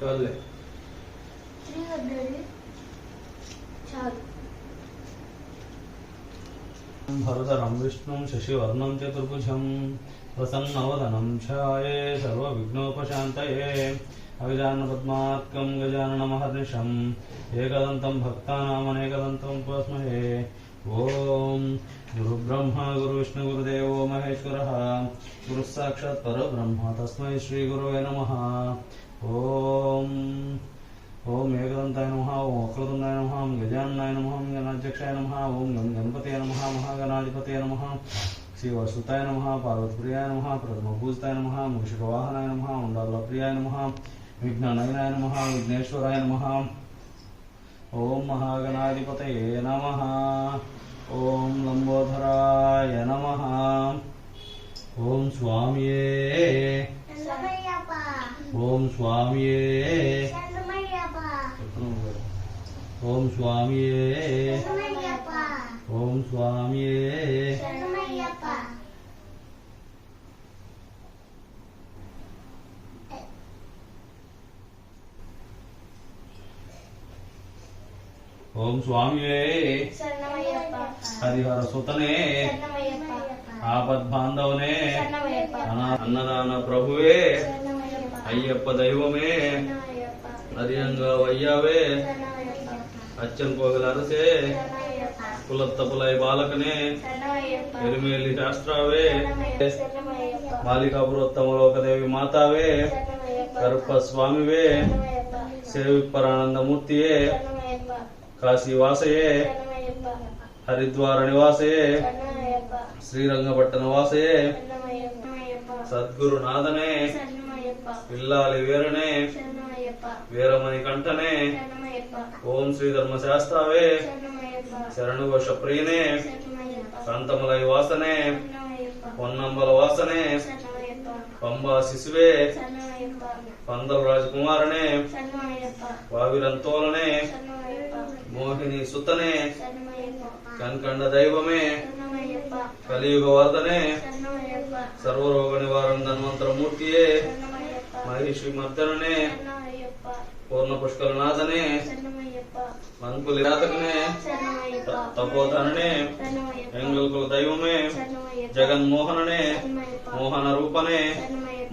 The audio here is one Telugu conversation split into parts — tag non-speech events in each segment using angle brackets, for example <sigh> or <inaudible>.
चाललंय. थ्री हंड्रेड चार भरतरमविष्णुं शशिवर्णं चतुर्भुजं प्रसन्नवदनं छाये सर्वविघ्नोपशान्तये अविजानपद्मार्कं गजाननमहर्निशम् एकदन्तं भक्तानामनेकदन्तं उपस्महे ఉపాస్మహే ఓం గురుబ్రహ్మ గురువిష్ణు గురుదేవో మహేశ్వర గురుः సాక్షాత్ పరబ్రహ్మ తస్మై శ్రీగురువే నమ ఓం ఓం ఏకదంతాయ నమ ఓం వక్రతుండాయ నమ ఓం గజాననాయ నమ ఓం గణాధ్యక్షాయ నమ ఓం గం గణపతయ నమ మహాగణాధిపతయ నమ శ్రీ వసుతాయ నమ పార్వతప్రియాయ నమ ప్రథమభూజితాయ నమ మూషికవాహనాయ నమ ఉండాలప్రియాయ నమ విఘ్ననయనాయ నమ విఘ్నేశ్వరాయ నమ ఓం మహాగణాధిపతయే నమ. ఓం లంబోధరాయ నమ. ఓం స్వామియే. ఓం స్వామియే. ఓం స్వామియే. ఓం స్వామియే శరణమయ్యప్ప ఓం స్వామియే. హరిహర సుతనే. ఆపద్బాంధవనే. అన్నదాన ప్రభువే. అయ్యప్ప దైవమే. హరియంగా వయ్యావే. అచ్చన్ కోవిల అరసే. కులత్తపులై బాలకనే. ఎరుమేలి శాస్త్రావే. బాలికాపురోత్తమలోకదేవి మాతావే. కరుప్ప స్వామివే శరణమయ్యప్ప. సేవిపరానందమూర్తియే కాశీవాసయే హరిద్వార నివాసయే శరణమయ్యప్ప శ్రీరంగపట్టణ వాసయే శరణమయ్యప్ప సద్గురునాథనే పిల్లాలి వీరనే. వీరమణి కంఠనే ఓం శ్రీ ధర్మశాస్త్రావే శరణుఘోష ప్రియనే కాంతమలై వాసనే పొన్నంబల వాసనే పంబా శిశువే పందల రాజకుమారనే వావిరంతోలనే. శరణమయ్యప్ప మోహిని సుతనే శరణమయ్యప్ప కన్కండ దైవమే శరణమయ్యప్ప కలియుగ వర్ధనే శరణమయ్యప్ప సర్వరోగ నివారణ ధన్వంతరమూర్తియే శరణమయ్యప్ప మహిషి మర్దననే శరణమయ్యప్ప పూర్ణ పుష్కరనాథనే శరణమయ్యప్ప మంకులి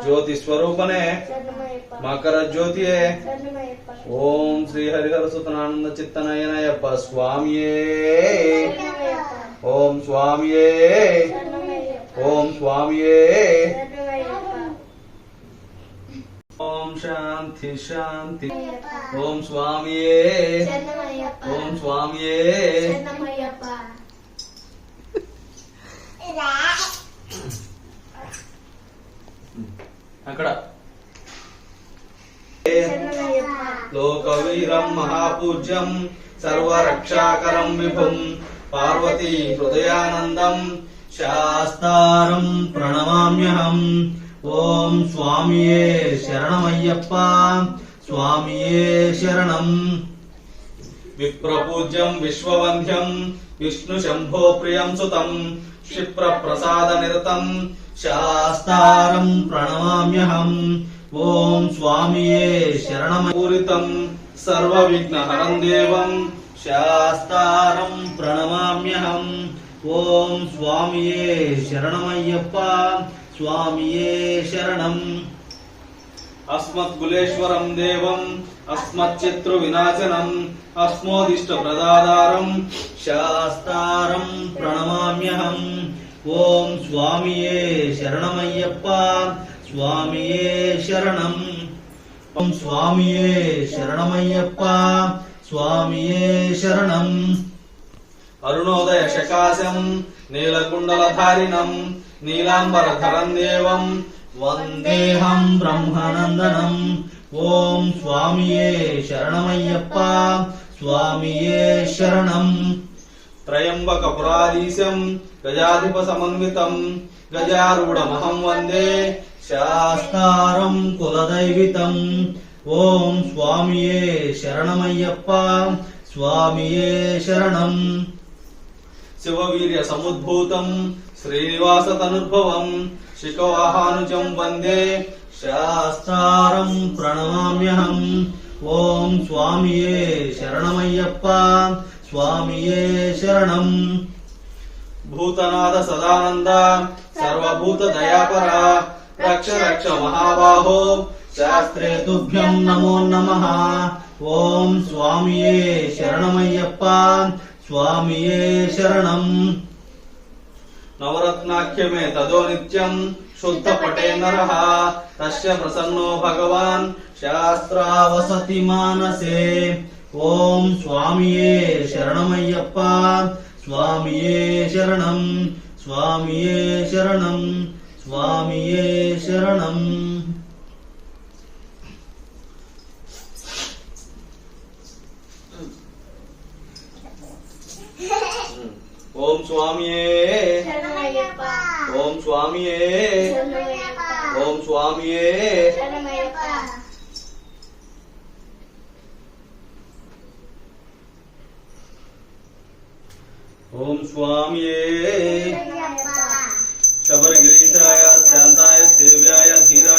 ज्योति स्वरूप ने मकर ज्योति ओम श्री हरिहर सुतनानंद चित्तनयनयप स्वामी ओम स्वामी ओम स्वामी ओम शांति शांति। ओम स्वामी ओम स्वामिये। అక్కడ. లోకవీరం మహాపూజ్యం సర్వరక్షాకరం విభుం పార్వతీ హృదయానందం శాస్తారం ప్రణమామ్యహం. ఓం స్వామియే శరణమయ్యప్ప స్వామియే శరణం. విప్రపూజ్యం విశ్వవంధ్యం విష్ణు శంభో ప్రియం సుతం క్షిప్ర ప్రసాద నిరతం శాస్తారం ప్రణమామ్యహం. ఓం స్వామియే శరణమూరితం. సర్వ విఘ్నహరం దేవం. శాస్తారం ప్రణమామ్యహం. ఓం స్వామియే శరణమయ్యప్ప. స్వామియే శరణం. అస్మద్గులేశ్వరం దేవం. అస్మచ్చిత్రు వినాశనం అస్మోదిష్ట ప్రదాదారం శాస్తారం ప్రణమామ్యహం. ఓం స్వామియే శరణమయ్యప్ప స్వామియే శరణం ఓం స్వామియే శరణమయ్యప్ప స్వామియే శరణం అరుణోదయ శకాశం నీలకుండలధారిణం నీలాంబరధరం దేవం వందేహం బ్రహ్మనందనం ఓం స్వామియే శరణమయ్యప్ప స్వామియే శరణం త్రయంబకపురాధీశం గజాధిప సమన్వితం గజారూఢమహం వందే శాస్తారం కులదైవితం ఓం స్వామియే శరణమయ్యప్ప స్వామియే శరణం శివవీర్య సముద్భూతం శ్రీనివాస తనుద్భవం శిఖవాహానుజం వందే శాస్త్రారం ప్రణమామ్యహం ఓం స్వామియే శరణమయ్యప్ప స్వామియే శరణం. భూతనాథ సదానంద సర్వభూత దయాపర రక్ష రక్ష మహాబాహో శాస్త్రే తుభ్యం నమో నమ. ఓం స్వామియే శరణమయ్యప్ప స్వామియే శరణం. నవరత్నాఖ్యమే తదో నిత్యం శుద్ధ పటే నర. తస్య ప్రసన్నో భగవాన్ శాస్త్రావసతి మానసే. ఓం స్వామియే శరణమయ్యప్ప స్వామియే శరణం స్వామియే శరణం స్వామియే శరణం ఓం స్వామియే శరణమయ్యప్ప ఓం స్వామియే శరణమయ్యప్ప ఓం స్వామియే శరణమయ్యప్ప ఓం స్వామియే శరణమయ్యప్ప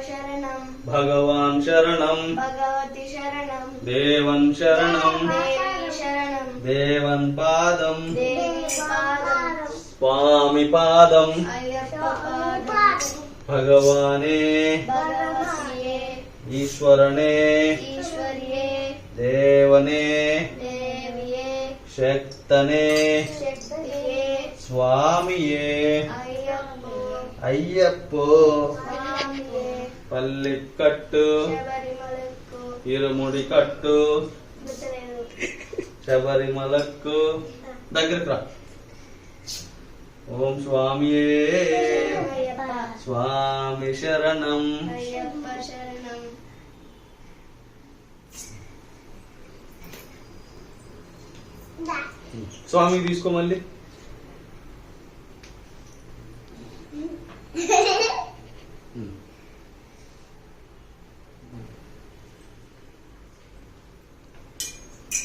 శరణం. భగవాన్ శరణం. భగవతి శరణం. దేవన్ శరణం. దేవి శరణం. దేవన్ పాదం. దేవి పాదం. స్వామి పాదం. భగవానే. ఈశ్వరనే. ఈశ్వరియే. దేవనే. దేవియే. శక్తనే. శక్తియే. స్వామియే. అయ్యప్ప. పల్లికట్టు శబరిమలకు ఇరుముడి కట్టు శబరిమలకు. దగ్గరికి రా. ఓం స్వామియే. స్వామి శరణం. అయ్యప్ప శరణం. స్వామి తీసుకో మళ్ళీ.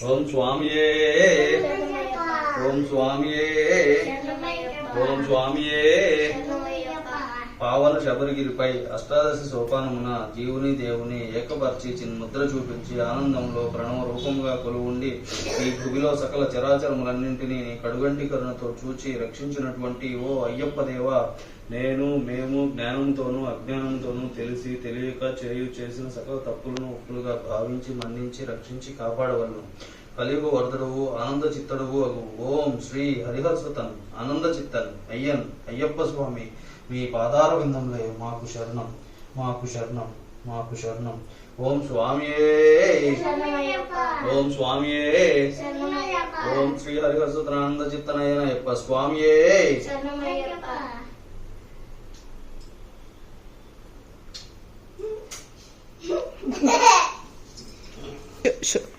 ఓం స్వామియే. శరణమయ్యప్ప ఓం స్వామియే. శరణమయ్యప్ప ఓం స్వామియే. శరణమయ్యప్ప పావన శబరిగిరిపై అష్టాదశ సోపానమున జీవుని దేవుని ఏకపరిచి చిన్ముద్ర చూపించి ఆనందంలో ప్రణవ రూపంగా కొలువుండి ఈ భూమిలో సకల చరాచరములన్నింటినీ నీ కడుగంటి కరుణతో చూచి రక్షించినటువంటి ఓ అయ్యప్ప దేవ నేను మేము జ్ఞానంతోనూ అజ్ఞానంతోనూ తెలిసి తెలియక చేయు చేసిన సకల తప్పులను ఒప్పులుగా భావించి మన్నించి రక్షించి కాపాడవలను. కలియుగ వరదడువు ఆనంద చిత్తడువు అగు. ఓం శ్రీ హరిహర్సుతన్ ఆనంద చిత్తన్. అయ్యన్. అయ్యప్ప స్వామి. మీ పాదాల విందంలో మాకు శరణం మాకు శరణం మాకు శరణం. ఓం స్వామియే. ఓం స్వామియే. ఓం శ్రీ హరిహరసూత్రానంద చిత్తనయన యప్ప స్వామియే. <laughs> Sure.